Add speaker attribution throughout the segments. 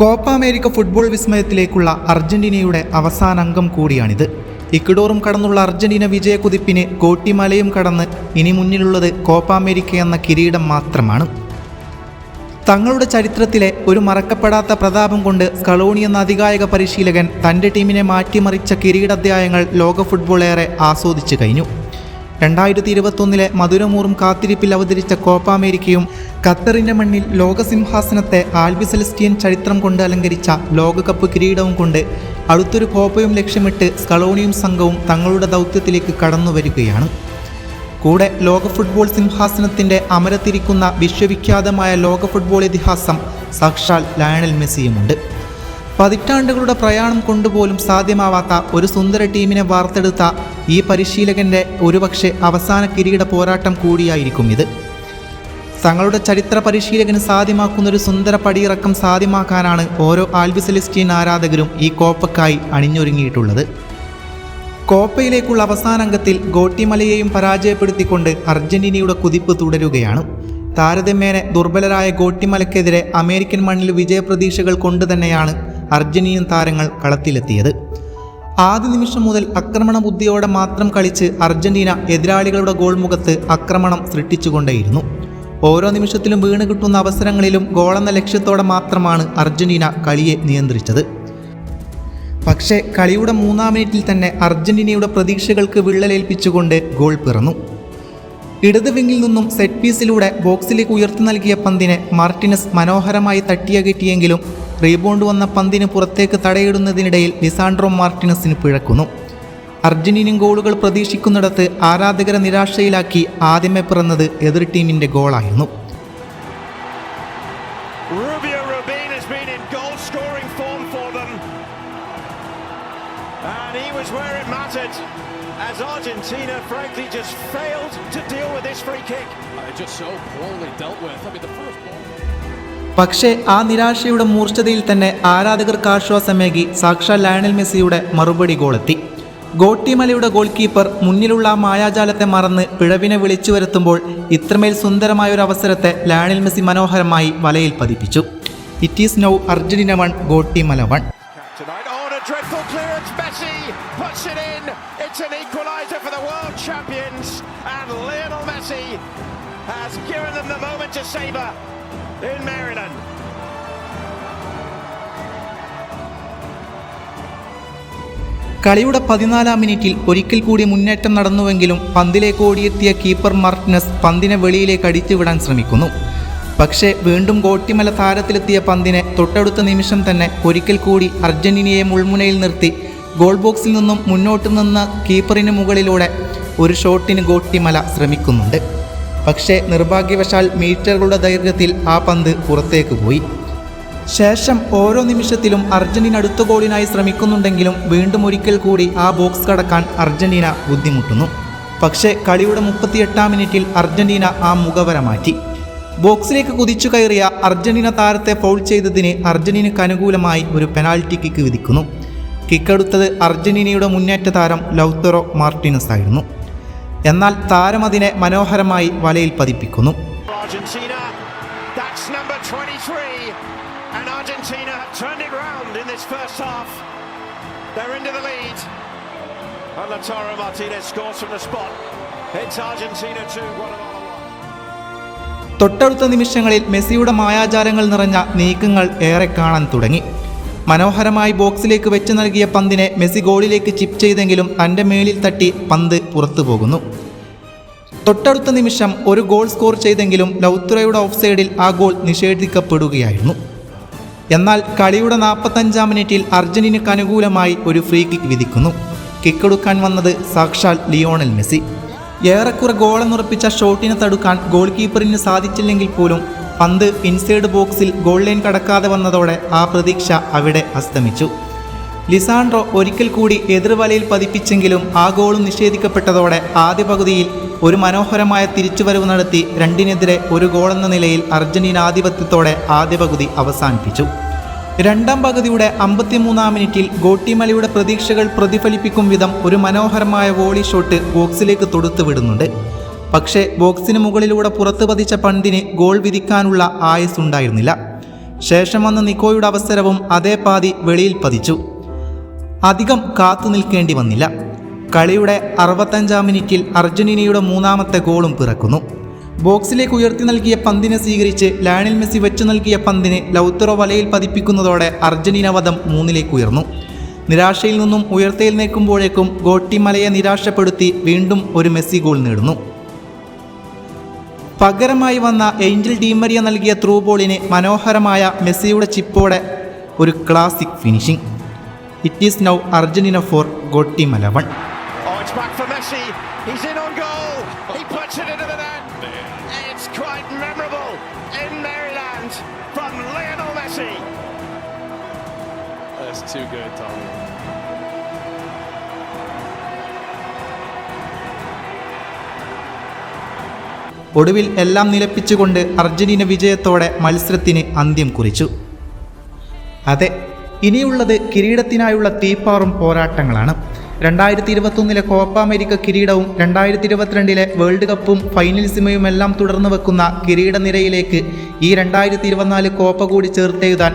Speaker 1: Copa America football വിസ്മയത്തിലേക്കുള്ള അർജന്റീനയുടെ അവസാന അംഗം കൂടിയാണിത്. ഇക്വഡോറും കടന്നുള്ള അർജന്റീന വിജയക്കുതിപ്പിന് കോട്ടിമലയും കടന്ന് ഇനി മുന്നിലുള്ളത് കോപ്പ അമേരിക്ക എന്ന കിരീടം മാത്രമാണ്. തങ്ങളുടെ ചരിത്രത്തിലെ ഒരു മറക്കപ്പെടാത്ത പ്രതാപം കൊണ്ട് സ്കളോണി എന്ന അധികായക പരിശീലകൻ തന്റെ ടീമിനെ മാറ്റിമറിച്ച കിരീടാധ്യായങ്ങൾ ലോക ഫുട്ബോൾ ഏറെ ആസ്വദിച്ചു കഴിഞ്ഞു. രണ്ടായിരത്തി ഇരുപത്തൊന്നിലെ മധുരമൂറും കാത്തിരിപ്പിൽ അവതരിച്ച കോപ്പ അമേരിക്കയും ഖത്തറിന്റെ മണ്ണിൽ ലോകസിംഹാസനത്തെ ആൽബി സെലസ്റ്റിയൻ ചരിത്രം കൊണ്ട് അലങ്കരിച്ച ലോകകപ്പ് കിരീടവും കൊണ്ട് അടുത്തൊരു കോപ്പയും ലക്ഷ്യമിട്ട് സ്കളോണിയും സംഘവും തങ്ങളുടെ ദൗത്യത്തിലേക്ക് കടന്നു വരികയാണ്. കൂടെ ലോക ഫുട്ബോൾ സിംഹാസനത്തിന്റെ അമരത്തിരിക്കുന്ന വിശ്വവിഖ്യാതമായ ലോക ഫുട്ബോൾ ഇതിഹാസം സാക്ഷാൽ ലയണൽ മെസ്സിയുമുണ്ട്. പതിറ്റാണ്ടുകളുടെ പ്രയാണം കൊണ്ടുപോലും സാധ്യമാവാത്ത ഒരു സുന്ദര ടീമിനെ വാർത്തെടുത്ത ഈ പരിശീലകന്റെ ഒരുപക്ഷെ അവസാന കിരീട പോരാട്ടം കൂടിയായിരിക്കും ഇത്. തങ്ങളുടെ ചരിത്ര പരിശീലകന് സാധ്യമാക്കുന്ന ഒരു സുന്ദര പടിയിറക്കം സാധ്യമാക്കാനാണ് ഓരോ ആൽബി സെലിസ്റ്റീൻ ആരാധകരും ഈ കോപ്പക്കായി അണിഞ്ഞൊരുങ്ങിയിട്ടുള്ളത്. കോപ്പയിലേക്കുള്ള അവസാന അംഗത്തിൽ ഗോട്ടിമലയെയും പരാജയപ്പെടുത്തിക്കൊണ്ട് അർജന്റീനയുടെ കുതിപ്പ് തുടരുകയാണ്. താരതമ്യേന ദുർബലരായ ഗോട്ടിമലയ്ക്കെതിരെ അമേരിക്കൻ മണ്ണിൽ വിജയപ്രതീക്ഷകൾ കൊണ്ട് തന്നെയാണ് അർജന്റീനൻ താരങ്ങൾ കളത്തിലെത്തിയത്. ആദ്യ നിമിഷം മുതൽ ആക്രമണ ബുദ്ധിയോടെ മാത്രം കളിച്ച് അർജന്റീന എതിരാളികളുടെ ഗോൾമുഖത്ത് ആക്രമണം സൃഷ്ടിച്ചുകൊണ്ടേയിരുന്നു. ഓരോ നിമിഷത്തിലും വീണ് കിട്ടുന്ന അവസരങ്ങളിലും ഗോളെന്ന ലക്ഷ്യത്തോടെ മാത്രമാണ് അർജന്റീന കളിയെ നിയന്ത്രിച്ചത്. പക്ഷേ കളിയുടെ മൂന്നാം മിനിറ്റിൽ തന്നെ അർജന്റീനയുടെ പ്രതീക്ഷകൾക്ക് വിള്ളലേൽപ്പിച്ചുകൊണ്ട് ഗോൾ പിറന്നു. ഇടത് വിങ്ങിൽ നിന്നും സെറ്റ് പീസിലൂടെ ബോക്സിലേക്ക് ഉയർത്തി നൽകിയ പന്തിനെ മാർട്ടിനസ് മനോഹരമായി തട്ടിയകറ്റിയെങ്കിലും റീബോണ്ട് വന്ന പന്തിന് പുറത്തേക്ക് തടയിടുന്നതിനിടയിൽ ലിസാൻഡ്രോ മാർട്ടിനസിന് പിഴക്കുന്നു. അർജന്റീനൻ ഗോളുകൾ പ്രതീക്ഷിക്കുന്നിടത്ത് ആരാധകരെ നിരാശയിലാക്കി ആദ്യമേ പിറന്നത് എതിർ ടീമിന്റെ ഗോളായിരുന്നു. പക്ഷേ ആ നിരാശയുടെ മൂർച്ഛതയിൽ തന്നെ ആരാധകർക്ക് ആശ്വാസമേകി സാക്ഷാ ലയണൽ മെസ്സിയുടെ മറുപടി ഗോളെത്തി. ഗോട്ടിമലയുടെ ഗോൾ കീപ്പർ മുന്നിലുള്ള മായാജാലത്തെ മറന്ന് പിഴവിനെ വിളിച്ചു വരുത്തുമ്പോൾ ഇത്രമേൽ സുന്ദരമായ ഒരു അവസരത്തെ ലാണിൽ മെസ്സി മനോഹരമായി വലയിൽ പതിപ്പിച്ചു. It is now Argentina one Guatemala one
Speaker 2: has given them the moment to savor in Maryland.
Speaker 1: കളിയുടെ പതിനാലാം മിനിറ്റിൽ ഒരിക്കൽ കൂടി മുന്നേറ്റം നടന്നുവെങ്കിലും പന്തിലേക്ക് ഓടിയെത്തിയ കീപ്പർ മാർട്ടിനസ് പന്തിനെ വെളിയിലേക്ക് അടിച്ചുവിടാൻ ശ്രമിക്കുന്നു. പക്ഷേ വീണ്ടും ഗോട്ടിമല താരത്തിലെത്തിയ പന്തിനെ തൊട്ടടുത്ത നിമിഷം തന്നെ ഒരിക്കൽ കൂടി അർജന്റീനയെ മുൾമുനയിൽ നിർത്തി ഗോൾ ബോക്സിൽ നിന്നും മുന്നോട്ട് നിന്ന കീപ്പറിന് മുകളിലൂടെ ഒരു ഷോട്ടിന് ഗോട്ടിമല ശ്രമിക്കുന്നുണ്ട്. പക്ഷേ നിർഭാഗ്യവശാൽ മീറ്ററുകളുടെ ദൈർഘ്യത്തിൽ ആ പന്ത് പുറത്തേക്ക് പോയി. ശേഷം ഓരോ നിമിഷത്തിലും അർജന്റീന അടുത്ത ഗോളിനായി ശ്രമിക്കുന്നുണ്ടെങ്കിലും വീണ്ടും ഒരിക്കൽ കൂടി ആ ബോക്സ് കടക്കാൻ അർജന്റീന ബുദ്ധിമുട്ടുന്നു. പക്ഷേ കളിയുടെ മുപ്പത്തിയെട്ടാം മിനിറ്റിൽ അർജന്റീന ആ മുഖവര മാറ്റി. ബോക്സിലേക്ക് കുതിച്ചു കയറിയ അർജന്റീന താരത്തെ ഫൗൾ ചെയ്തതിന് അർജന്റീനയ്ക്ക് അനുകൂലമായി ഒരു പെനാൽറ്റി കിക്ക് വിധിക്കുന്നു. കിക്കെടുത്തത് അർജന്റീനയുടെ മുന്നേറ്റ താരം ലൗത്തറോ മാർട്ടിനസ് ആയിരുന്നു. എന്നാൽ താരം അതിനെ മനോഹരമായി വലയിൽ പതിപ്പിക്കുന്നു.
Speaker 2: Argentina, that's number 23. And Argentina have turned it round in this first half. They're into the lead. And Lautaro Martinez scores from the spot. It's Argentina 2, Guatemala 1.
Speaker 1: തൊട്ടടുത്ത നിമിഷങ്ങളിൽ മെസ്സിയുടെ മായാചാരങ്ങൾ നിറഞ്ഞ നീക്കങ്ങൾ ഏറെ കാണാൻ തുടങ്ങി മനോഹരമായി ബോക്സിലേക്ക് വെച്ചു നൽകിയ പന്തിനെ മെസ്സി ഗോളിലേക്ക് ചിപ്പ് ചെയ്തെങ്കിലും തന്റെ മേളിൽ തട്ടി പന്ത് പുറത്തു പോകുന്നു തൊട്ടടുത്ത നിമിഷം ഒരു ഗോൾ സ്കോർ ചെയ്തെങ്കിലും ലൗത്രയുടെ ഓഫ് സൈഡിൽ ആ ഗോൾ നിഷേധിക്കപ്പെടുകയായിരുന്നു എന്നാൽ കളിയുടെ നാൽപ്പത്തഞ്ചാം മിനിറ്റിൽ അർജന്റീനയ്ക്ക് അനുകൂലമായി ഒരു ഫ്രീ കിക്ക് വിധിക്കുന്നു. കിക്കെടുക്കാൻ വന്നത് സാക്ഷാൽ ലിയോണൽ മെസ്സി. ഏറെക്കുറെ ഗോളെന്നുറപ്പിച്ച ഷോട്ടിനെ തടുക്കാൻ ഗോൾ കീപ്പറിന് സാധിച്ചില്ലെങ്കിൽ പോലും പന്ത് ഇൻസൈഡ് ബോക്സിൽ ഗോൾ ലൈൻ കടക്കാതെ വന്നതോടെ ആ പ്രതീക്ഷ അവിടെ അസ്തമിച്ചു. ലിസാൻഡ്രോ ഒരിക്കൽ കൂടി എതിർവലയിൽ പതിപ്പിച്ചെങ്കിലും ആ ഗോളും നിഷേധിക്കപ്പെട്ടതോടെ ആദ്യ പകുതിയിൽ ഒരു മനോഹരമായ തിരിച്ചുവരവ് നടത്തി രണ്ടിനെതിരെ ഒരു ഗോളെന്ന നിലയിൽ അർജന്റീന ആധിപത്യത്തോടെ ആദ്യ പകുതി അവസാനിപ്പിച്ചു. രണ്ടാം പകുതിയുടെ അമ്പത്തിമൂന്നാം മിനിറ്റിൽ ഗോട്ടിമലയുടെ പ്രതീക്ഷകൾ പ്രതിഫലിപ്പിക്കും വിധം ഒരു മനോഹരമായ വോളി ഷോട്ട് ബോക്സിലേക്ക് തൊടുത്തു വിടുന്നുണ്ട്. പക്ഷേ ബോക്സിന് മുകളിലൂടെ പുറത്തു പതിച്ച പന്തിന് ഗോൾ വിധിക്കാനുള്ള ആയുസ് ഉണ്ടായിരുന്നില്ല ശേഷം വന്ന നിക്കോയുടെ അവസരവും അതേ പാതി വെളിയിൽ പതിച്ചു. അധികം കാത്തു നിൽക്കേണ്ടി വന്നില്ല. കളിയുടെ അറുപത്തഞ്ചാം മിനിറ്റിൽ അർജന്റീനയുടെ മൂന്നാമത്തെ ഗോളും പിറക്കുന്നു. ബോക്സിലേക്ക് ഉയർത്തി നൽകിയ പന്തിനെ സ്വീകരിച്ച് ലാനിൽ മെസ്സി വെച്ചു നൽകിയ പന്തിനെ ലൗത്തറോ വലയിൽ പതിപ്പിക്കുന്നതോടെ അർജന്റീന വധം മൂന്നിലേക്ക് ഉയർന്നു. നിരാശയിൽ നിന്നും ഉയർത്തയിൽ ഉയർത്തെഴുന്നേൽക്കുമ്പോഴേക്കും ഗോട്ടിമലയെ നിരാശപ്പെടുത്തി വീണ്ടും ഒരു മെസ്സി ഗോൾ നേടുന്നു. പകരമായി വന്ന ഏഞ്ചൽ ഡീമരിയ നൽകിയ ത്രൂ ബോളിന് മനോഹരമായ മെസ്സിയുടെ ചിപ്പോടെ ഒരു classic finishing. It is now Argentina four ഗോട്ടി മലവൺ ഒടുവിൽ എല്ലാം നിലപ്പിച്ചുകൊണ്ട് അർജന്റീന വിജയത്തോടെ മത്സരത്തിന് അന്ത്യം കുറിച്ചു. അതെ ഇനിയുള്ളത് കിരീടത്തിനായുള്ള തീപ്പാറും പോരാട്ടങ്ങളാണ്. രണ്ടായിരത്തി ഇരുപത്തൊന്നിലെ കോപ്പ അമേരിക്ക കിരീടവും രണ്ടായിരത്തി ഇരുപത്തിരണ്ടിലെ വേൾഡ് കപ്പും ഫൈനൽസിമയും എല്ലാം തുടർന്ന് വെക്കുന്ന കിരീടനിരയിലേക്ക് ഈ രണ്ടായിരത്തി ഇരുപത്തിനാല് കോപ്പ കൂടി ചേർത്തെഴുതാൻ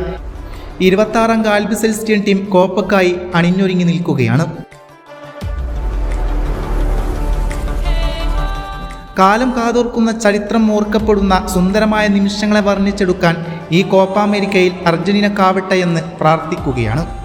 Speaker 1: ഇരുപത്താറംഗ ആൽബിസെൽസ്റ്റ്യൻ ടീം കോപ്പക്കായി അണിഞ്ഞൊരുങ്ങി നിൽക്കുകയാണ്. കാലം കാതോർക്കുന്ന ചരിത്രം ഓർക്കപ്പെടുന്ന സുന്ദരമായ നിമിഷങ്ങളെ വർണിച്ചെടുക്കാൻ ഈ കോപ്പ അമേരിക്കയിൽ അർജന്റീനക്കാവട്ടെ എന്ന് പ്രാർത്ഥിക്കുകയാണ്.